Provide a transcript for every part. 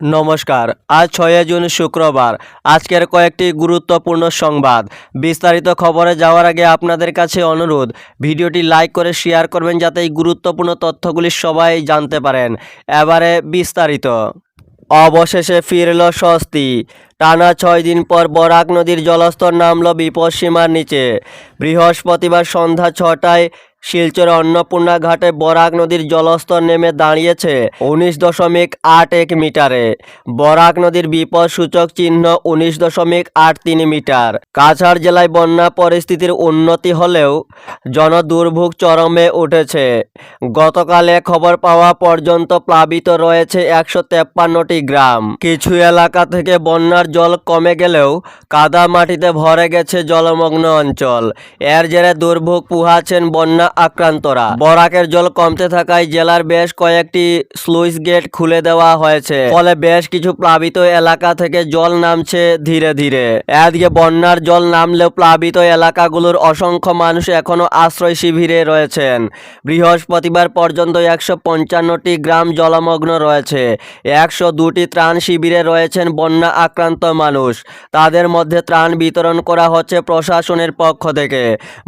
নমস্কার, আজ ছয় জুন শুক্রবার। আজকের কয়েকটি গুরুত্বপূর্ণ সংবাদ। বিস্তারিত খবরে যাওয়ার আগে আপনাদের কাছে অনুরোধ, ভিডিওটি লাইক করে শেয়ার করবেন যাতে এই গুরুত্বপূর্ণ তথ্যগুলি সবাই জানতে পারেন। এবারে বিস্তারিত। অবশেষে ফিরল স্বস্তি। টানা ছয় দিন পর বরাক নদীর জলস্তর নামল বিপদসীমার নিচে। বৃহস্পতিবার সন্ধ্যা ছটায় শিলচর অন্নপূর্ণা ঘাটে বরাক নদীর জলস্তর নেমে দাঁড়িয়েছে উনিশ দশমিক আট এক মিটারে। বরাক নদীর বিপদ সূচক চিহ্ন উনিশ দশমিক আট তিন মিটার। কাছাড় জেলায় বন্যা পরিস্থিতির উন্নতি হলেও জনদুর্ভোগ চরমে উঠেছে। গতকালে খবর পাওয়া পর্যন্ত প্লাবিত রয়েছে একশো তেপ্পান্নটি গ্রাম। কিছু এলাকা থেকে বন্যার জল কমে গেলেও কাদা মাটিতে ভরে গেছে জলমগ্ন অঞ্চল। এর জেরে দুর্ভোগ পুহাচ্ছেন বন্যা আক্রান্তরা। বরাকের জল কমতে থাকায় জেলার বেশ কয়েকটি স্লুইস গেট খুলে দেওয়া হয়েছে। ফলে বেশ কিছু প্লাবিত এলাকা থেকে জল নামছে ধীরে ধীরে। এদিকে বন্যার জল নামলেও প্লাবিত এলাকাগুলোর অসংখ্য মানুষ এখনও আশ্রয় শিবিরে রয়েছেন। বৃহস্পতিবার পর্যন্ত একশো পঞ্চান্নটি গ্রাম জলমগ্ন রয়েছে। একশো দুটি ত্রাণ শিবিরে রয়েছেন বন্যা আক্রান্ত মানুষ। তাদের মধ্যে ত্রাণ বিতরণ করা হচ্ছে প্রশাসনের পক্ষ থেকে।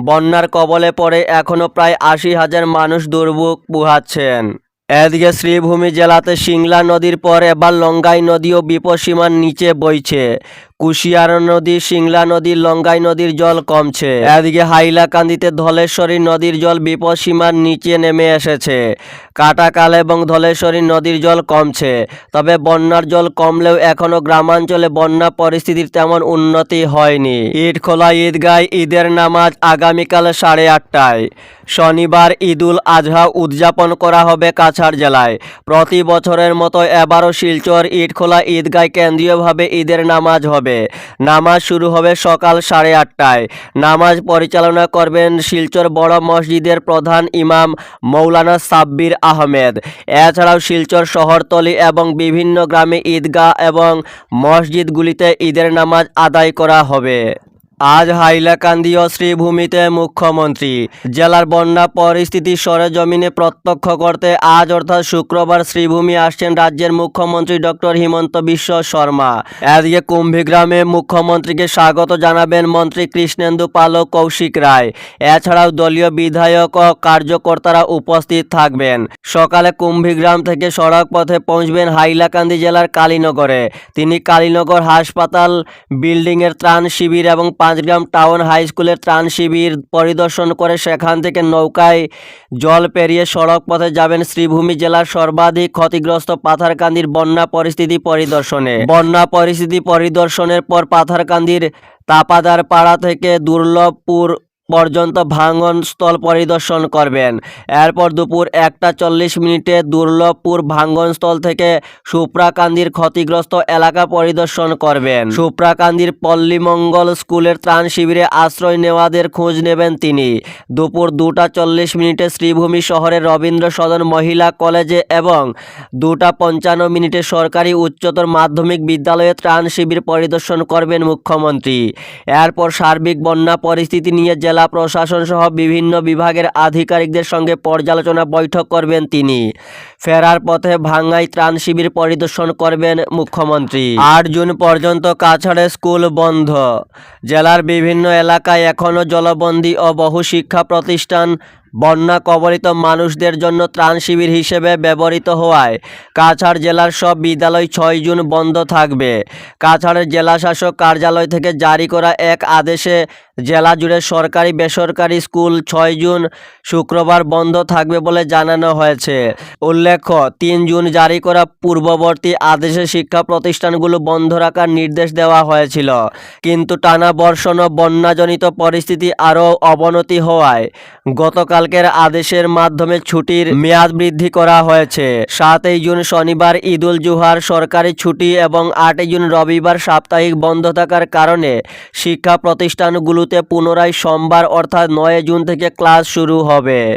বন্যার কবলে পড়ে এখনও প্রায় আশি হাজার মানুষ দুর্ভোগ পোহাচ্ছেন। এদিকে শ্রীভূমি জেলাতে সিংলা নদীর পর এবার লঙ্গাই নদীও বিপদসীমার নিচে বইছে। কুশিয়ারা নদী, সিংলা নদী, লঙ্গাই নদীর জল কমছে। এদিকে হাইলাকান্দিতে ধলেশ্বরী নদীর জল বিপদসীমার নিচে নেমে এসেছে। কাটাকাল এবং ধলেশ্বরী নদীর জল কমছে। তবে বন্যার জল কমলেও এখনও গ্রামাঞ্চলে বন্যা পরিস্থিতির তেমন উন্নতি হয়নি। ইটখোলা, ঈদগায় ঈদের নামাজ আগামীকাল সাড়ে আটটায়। শনিবার ঈদুল আজহা উদযাপন করা হবে কাছাড় জেলায়। প্রতি বছরের মতো এবারও শিলচর, ইটখোলা ঈদগায় কেন্দ্রীয়ভাবে ঈদের নামাজ হবে। নামাজ শুরু হবে সকাল সাড়ে আটটায়। নামাজ পরিচালনা করবেন শিলচর বড় মসজিদের প্রধান ইমাম মৌলানা সাব্বির আহমেদ। এছাড়াও শিলচর শহরতলি এবং বিভিন্ন গ্রামে ঈদগাহ এবং মসজিদগুলিতে ঈদের নামাজ আদায় করা হবে। আজ হাইলাকান্দি ও শ্রীভূমিতে মুখ্যমন্ত্রী। জেলার বন্যা পরিস্থিতি সরেজমিনে প্রত্যক্ষ করতে আজ অর্থাৎ শুক্রবার শ্রীভূমি আসছেন রাজ্যের মুখ্যমন্ত্রী ডক্টর হিমন্ত বিশ্ব শর্মা। এদিকে কুম্ভীগ্রামে মুখ্যমন্ত্রীকে স্বাগত জানাবেন মন্ত্রী কৃষ্ণেন্দু পাল ও কৌশিক রায়। এছাড়াও দলীয় বিধায়ক ও কার্যকর্তারা উপস্থিত থাকবেন। সকালে কুম্ভীগ্রাম থেকে সড়ক পথে পৌঁছবেন হাইলাকান্দি জেলার কালীনগরে। তিনি কালীনগর হাসপাতাল, বিল্ডিংয়ের ত্রাণ শিবির এবং পাঁচগ্রাম টাউন হাই স্কুলের ত্রাণ শিবির পরিদর্শন করে সেখান থেকে নৌকায় জল পেরিয়ে সড়ক পথে যাবেন শ্রীভূমি জেলার সর্বাধিক ক্ষতিগ্রস্ত পাথারকান্দির বন্যা পরিস্থিতি পরিদর্শনে। বন্যা পরিস্থিতি পরিদর্শনের পর পাথারকান্দির তাপাদার পাড়া থেকে দুর্লভপুর পর্যন্ত ভাঙন স্থল পরিদর্শন করবেন। এরপর দুপুর একটা চল্লিশ মিনিটে দুর্লভপুর ভাঙ্গনস্থল থেকে সুপ্রাকান্দির ক্ষতিগ্রস্ত এলাকা পরিদর্শন করবেন। সুপ্রাকান্দির পল্লীমঙ্গল স্কুলের ত্রাণ শিবিরে আশ্রয় নেওয়াদের খোঁজ নেবেন তিনি। দুপুর দুটা চল্লিশ মিনিটে শ্রীভূমি শহরের রবীন্দ্র সদন মহিলা কলেজে এবং দুটা পঞ্চান্ন মিনিটে সরকারি উচ্চতর মাধ্যমিক বিদ্যালয়ে ত্রাণ শিবির পরিদর্শন করবেন মুখ্যমন্ত্রী। এরপর সার্বিক বন্যা পরিস্থিতি নিয়ে জেলা প্রশাসন সহ বিভিন্ন বিভাগের আধিকারিকদের সঙ্গে পর্যালোচনা বৈঠক করবেন তিনি। ফেরার পথে ভাঙ্গাই ত্রাণ শিবির পরিদর্শন করবেন মুখ্যমন্ত্রী। আট জুন পর্যন্ত কাছাড়ে স্কুল বন্ধ। জেলার বিভিন্ন এলাকায় এখনও জলবন্দী ও বহু শিক্ষা প্রতিষ্ঠান বন্যা কবলিত মানুষদের জন্য ত্রাণ শিবির হিসেবে ব্যবহৃত হওয়ায় কাছাড় জেলার সব বিদ্যালয় ছয় জুন বন্ধ থাকবে। কাছাড়ের জেলাশাসক কার্যালয় থেকে জারি করা এক আদেশে জেলা জুড়ে সরকারি, বেসরকারি স্কুল ছয় জুন শুক্রবার বন্ধ থাকবে বলে জানানো হয়েছে। উল্লেখ্য, তিন জুন জারি করা পূর্ববর্তী আদেশে শিক্ষা প্রতিষ্ঠানগুলো বন্ধ রাখার নির্দেশ দেওয়া হয়েছিল। কিন্তু টানা বর্ষণ ও বন্যাজনিত পরিস্থিতি আরও অবনতি হওয়ায় গতকালকের আদেশের মাধ্যমে ছুটির মেয়াদ বৃদ্ধি করা হয়েছে। সাতই জুন শনিবার ঈদুল জুহার সরকারি ছুটি এবং আটই জুন রবিবার সাপ্তাহিক বন্ধ থাকার কারণে শিক্ষা প্রতিষ্ঠানগুলোতে পুনরায় সোমবার অর্থাৎ নয় জুন থেকে ক্লাস শুরু হবে।